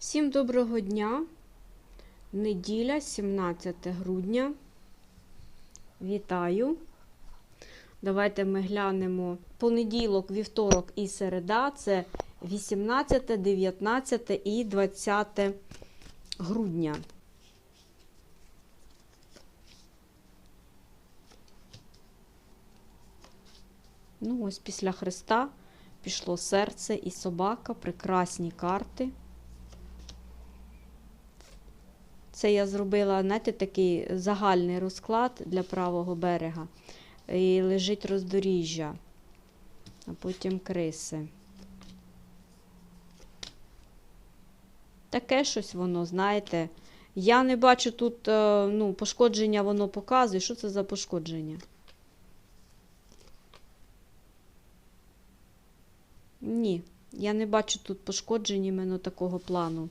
Всім доброго дня. Неділя, 17 грудня. Вітаю. Давайте ми глянемо понеділок, вівторок і середа. Це 18, 19 і 20 грудня. Ну, ось після Христа пішло серце і собака, прекрасні карти. Це я зробила, знаєте, такий загальний розклад для правого берега. І лежить роздоріжжя, а потім криси. Таке щось воно, знаєте. Я не бачу тут е, ну, пошкодження, воно показує. Що це за пошкодження? Ні, я не бачу тут пошкоджень іменно такого плану.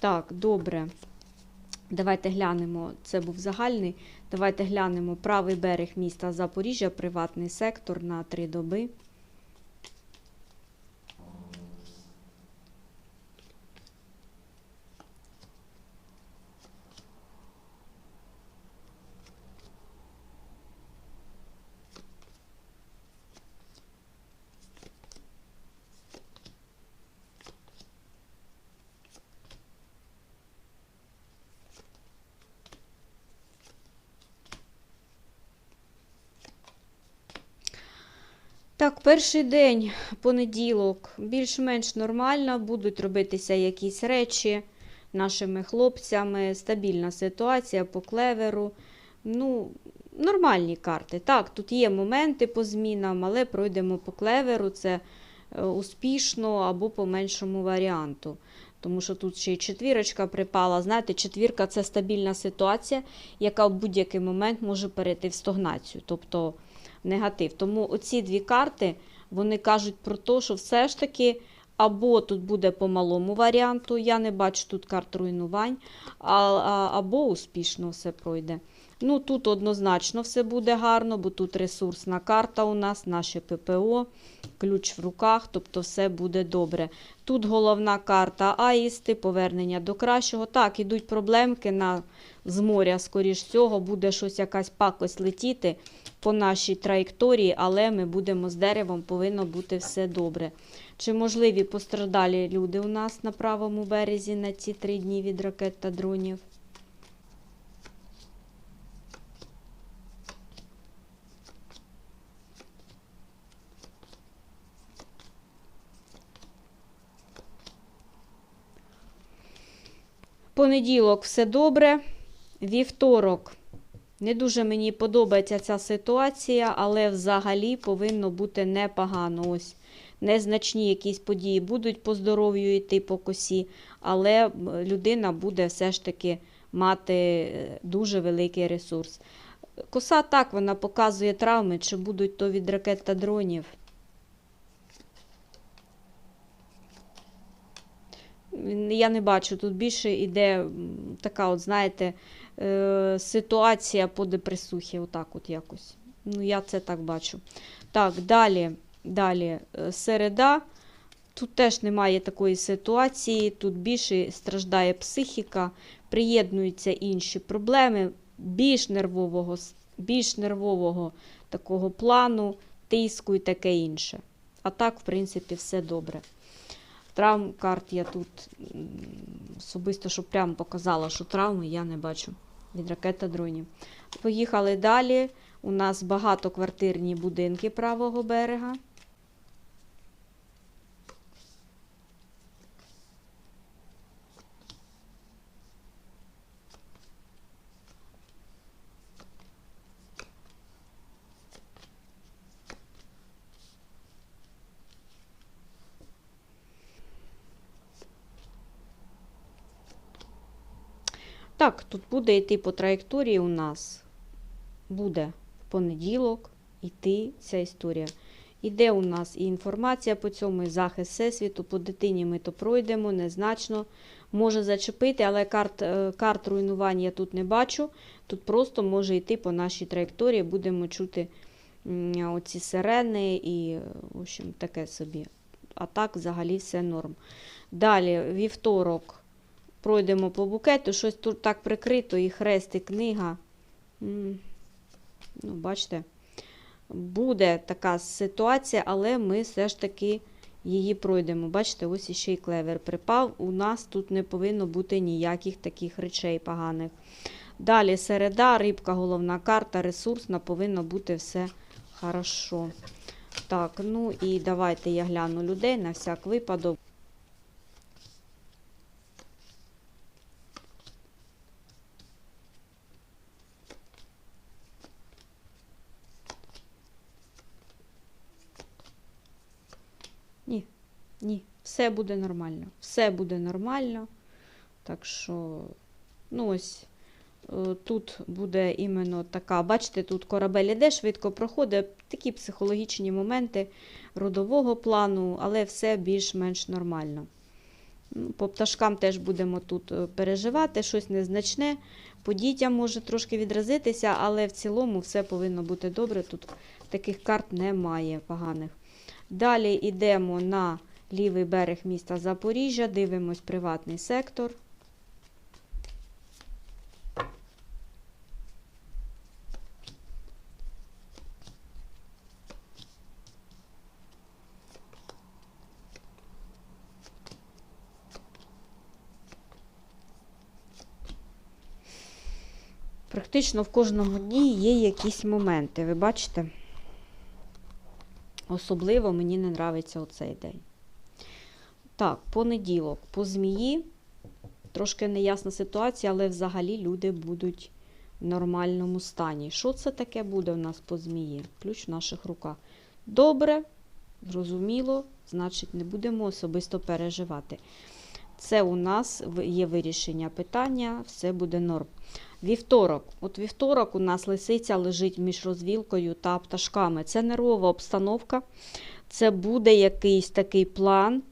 Так, добре. Давайте глянемо, це був загальний. Давайте глянемо правий берег міста Запоріжжя, приватний сектор на три доби. Так, перший день, понеділок, більш-менш нормально, будуть робитися якісь речі нашими хлопцями, стабільна ситуація по клеверу. Ну, нормальні карти. Так, тут є моменти по змінам, але пройдемо по клеверу, це е, успішно або по меншому варіанту. Тому що тут ще й четвірочка припала. Знаєте, четвірка це стабільна ситуація, яка в будь-який момент може перейти в стагнацію. Тобто негатив. Тому оці дві карти вони кажуть про те, що все ж таки або тут буде по малому варіанту, я не бачу тут карт руйнувань, або успішно все пройде. Ну, тут однозначно все буде гарно, бо тут ресурсна карта у нас, наше ППО, ключ в руках, тобто все буде добре. Тут головна карта Аїсти, повернення до кращого. Так, ідуть проблемки на, з моря, скоріш всього, буде щось якась пакость летіти по нашій траєкторії, але ми будемо з деревом, повинно бути все добре. Чи можливі постраждалі люди у нас на правому березі на ці три дні від ракет та дронів? Понеділок все добре. Вівторок не дуже мені подобається ця ситуація, але взагалі повинно бути непогано. Ось незначні якісь події будуть по здоров'ю йти по косі, але людина буде все ж таки мати е, дуже великий ресурс. Коса так вона показує травми, чи будуть то від ракет та дронів. Я не бачу, тут більше йде така, от, знаєте, е, ситуація по депресухі, отак от якось. Ну, я це так бачу. Так, далі, далі, е, середа. Тут теж немає такої ситуації, тут більше страждає психіка, приєднуються інші проблеми, більш нервового, більш нервового такого плану, тиску і таке інше. А так, в принципі, все добре. Травм карт я тут особисто, щоб прямо показала, що травми я не бачу від ракет дронів. Поїхали далі. У нас багатоквартирні будинки правого берега. Так, тут буде йти по траєкторії у нас. Буде в понеділок йти ця історія. Іде у нас і інформація по цьому, і захист всесвіту. По дитині ми то пройдемо, незначно. Може зачепити, але карт, е, карт руйнувань я тут не бачу. Тут просто може йти по нашій траєкторії, будемо чути оці сирени і, в общем, таке собі. а так взагалі все норм. Далі, вівторок, пройдемо по букету, щось тут так прикрито, і хрест, і книга. Ну, бачите, буде така ситуація, але ми все ж таки її пройдемо. Бачите, ось іще й клевер припав. У нас тут не повинно бути ніяких таких речей поганих. Далі середа, рибка, головна карта, ресурсна, повинно бути все хорошо. Так, ну і давайте я гляну людей на всяк випадок. Ні, ні, все буде нормально. Все буде нормально. Так що, ну ось. Е, Тут буде іменно така, бачите, тут корабель іде, швидко проходить, такі психологічні моменти родового плану, але все більш-менш нормально. Ну, По пташкам теж будемо тут е, переживати, щось незначне. По дітям може трошки відразитися, але в цілому все повинно бути добре. Тут таких карт немає поганих. Далі йдемо на лівий берег міста Запоріжжя, дивимось приватний сектор. Практично в кожному дні є якісь моменти. Ви бачите? Особливо мені не нравиться оцей день. Так, понеділок. По змії. Трошки неясна ситуація, але взагалі люди будуть в нормальному стані. Що це таке буде у нас по змії? Ключ в наших руках. Добре, зрозуміло, значить, не будемо особисто переживати. Це у нас є вирішення питання, все буде норм. Вівторок. От вівторок у нас лисиця лежить між розвілкою та пташками. Це нервова обстановка, це буде якийсь такий план,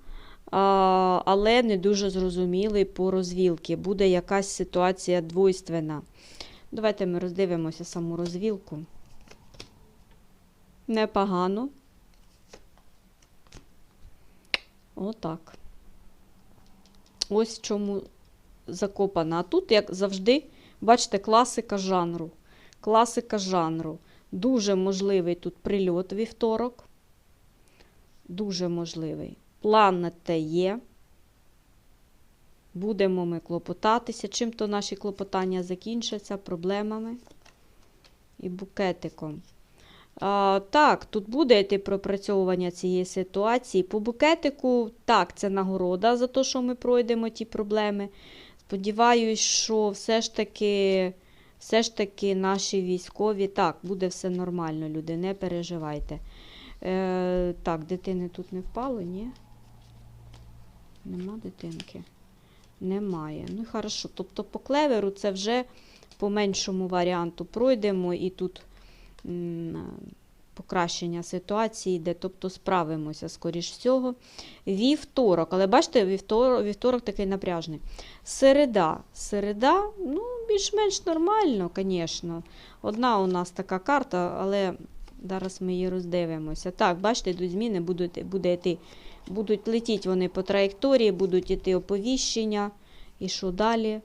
але не дуже зрозумілий по розвілки. Буде якась ситуація двойственна. Давайте ми роздивимося саму розвілку. Непогано. Отак. Ось чому закопана. А тут, як завжди, бачите, класика жанру. Класика жанру. Дуже можливий тут прильот вівторок. Дуже можливий. План на те є. Будемо ми клопотатися. Чим то наші клопотання закінчаться? Проблемами і букетиком. А, так, тут буде йти пропрацьовування цієї ситуації. По букетику, так, це нагорода за те, що ми пройдемо ті проблеми. Сподіваюсь, що все ж таки, все ж таки наші військові, так, буде все нормально, люди, не переживайте. Е, так, дитини тут не впало, ні? Нема дитинки? Немає. Ну, хорошо. Тобто по клеверу це вже по меншому варіанту пройдемо і тут покращення ситуації йде, тобто справимося, скоріш всього. Вівторок, але бачите, вівторок, вівторок такий напряжний. Середа. Середа, ну, більш-менш нормально, звісно. Одна у нас така карта, але зараз ми її роздивимося. Так, бачите, йдуть зміни, буде йти, будуть летіти вони по траєкторії, будуть йти оповіщення. І що далі?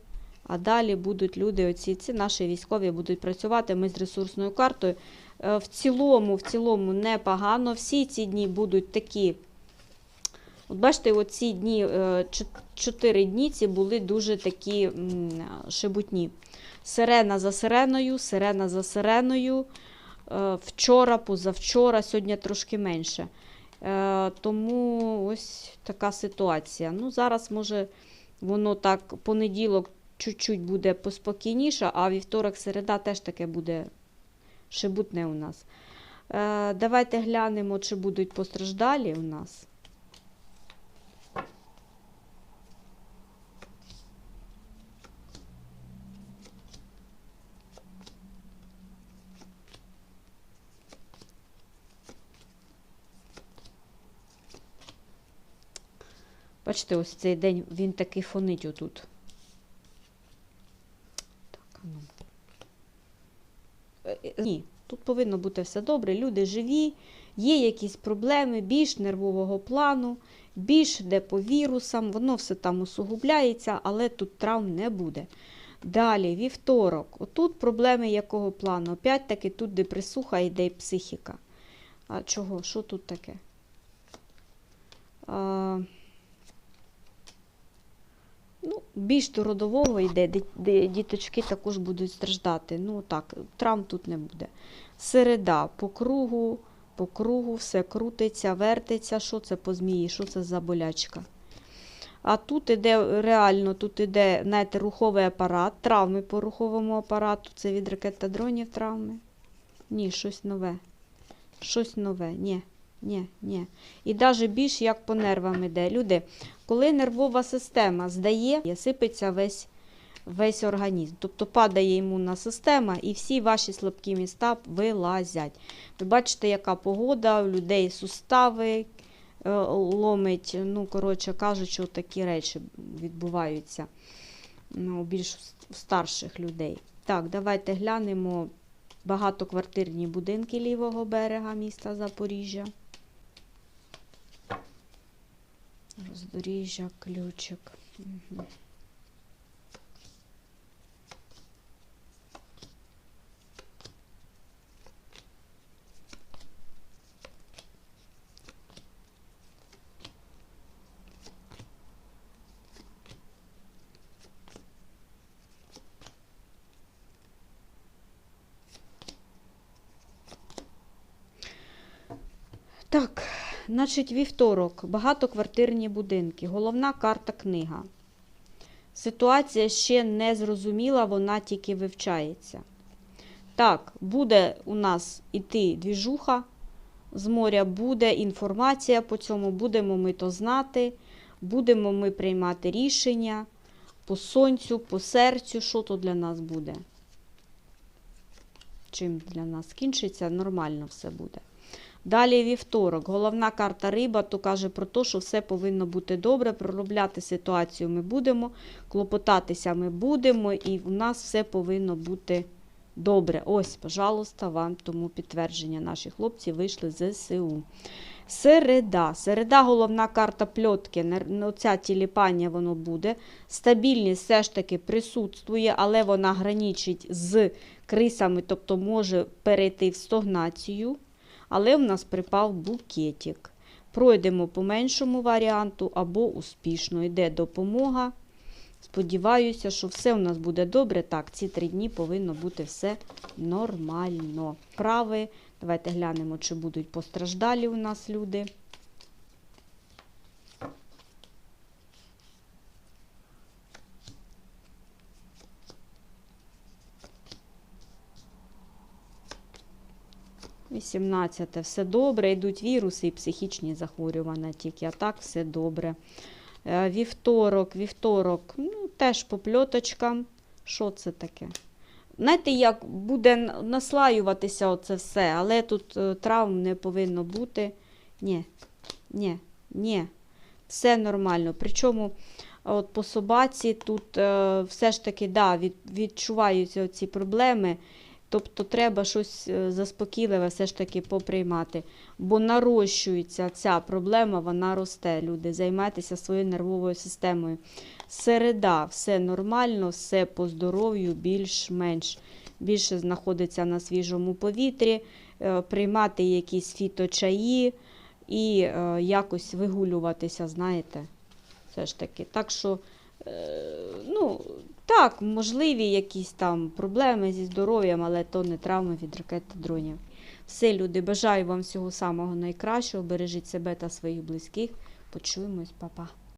А далі будуть люди, оці, ці наші військові будуть працювати. Ми з ресурсною картою. Е, В цілому, в цілому непогано. Всі ці дні будуть такі. От бачите, оці дні, е, чо- чотири дні ці були дуже такі шебутні. Сирена за сиреною, сирена за сиреною. Е, Вчора, позавчора, сьогодні трошки менше. Е, Тому ось така ситуація. Ну, зараз, може, воно так понеділок чуть-чуть буде поспокійніше, а вівторок, середа теж таке буде шебутне у нас. Е, Давайте глянемо, чи будуть постраждалі у нас. Бачите, ось цей день він такий фонить отут. Так, ну. Е, е, Ні, тут повинно бути все добре. Люди живі, є якісь проблеми більш нервового плану, більш де по вірусам, воно все там усугубляється, але тут травм не буде. Далі, вівторок. Отут проблеми якого плану? Опять-таки тут депресуха йде і психіка. А чого? Що тут таке? А, більш до родового йде, де, діточки також будуть страждати. Ну так, травм тут не буде. Середа по кругу, по кругу, все крутиться, вертиться. Що це по змії? Що це за болячка? А тут іде реально, тут іде знаєте, руховий апарат, травми по руховому апарату. Це від ракет та дронів травми. Ні, щось нове. Щось нове. Ні, ні, ні. І навіть більш як по нервам іде. Люди, коли нервова система здає, сипеться весь, весь організм. Тобто падає імунна система і всі ваші слабкі міста вилазять. Ви бачите, яка погода, у людей сустави е, ломить. Ну, коротше кажучи, такі речі відбуваються ну, у старших людей. Так, давайте глянемо багатоквартирні будинки лівого берега міста Запоріжжя. Роздоріжжя, ключик. Угу. Так, значить, вівторок, багатоквартирні будинки, головна карта книга. Ситуація ще не зрозуміла, вона тільки вивчається. Так, буде у нас іти двіжуха з моря, буде інформація по цьому, будемо ми то знати, будемо ми приймати рішення по сонцю, по серцю, що то для нас буде. Чим для нас скінчиться, нормально все буде. Далі вівторок. Головна карта риба, то каже про те, що все повинно бути добре. Проробляти ситуацію ми будемо, клопотатися ми будемо, і у нас все повинно бути добре. Ось, пожалуйста, вам тому підтвердження. Наші хлопці вийшли з ЗСУ. Середа. Середа, головна карта пльотки. Оця тіліпання воно буде. Стабільність все ж таки присутствує, але вона граничить з крисами, тобто може перейти в стогнацію але в нас припав букетик. Пройдемо по меншому варіанту або успішно. Йде допомога. Сподіваюся, що все у нас буде добре. Так, ці три дні повинно бути все нормально. Прави. Давайте глянемо, чи будуть постраждалі у нас люди. Вісімнадцяте. Все добре. Йдуть віруси і психічні захворювання тільки. А так все добре. Е, Вівторок, вівторок, ну, теж по пльоточкам. Що це таке? Знаєте, як буде наслаюватися оце все, але тут е, травм не повинно бути. Ні, ні, ні, все нормально. Причому от по собаці тут е, все ж таки да, від, відчуваються ці проблеми. Тобто треба щось е, заспокійливе все ж таки поприймати. Бо нарощується ця проблема, вона росте. Люди, займайтеся своєю нервовою системою. Середа, все нормально, все по здоров'ю, більш-менш більше знаходиться на свіжому повітрі, е, приймати якісь фіточаї і е, якось вигулюватися, знаєте, все ж таки. Так що, ну, так, можливі якісь там проблеми зі здоров'ям, але то не травми від ракет та дронів. Все, люди, бажаю вам всього самого найкращого. Бережіть себе та своїх близьких. Почуємось, па-па.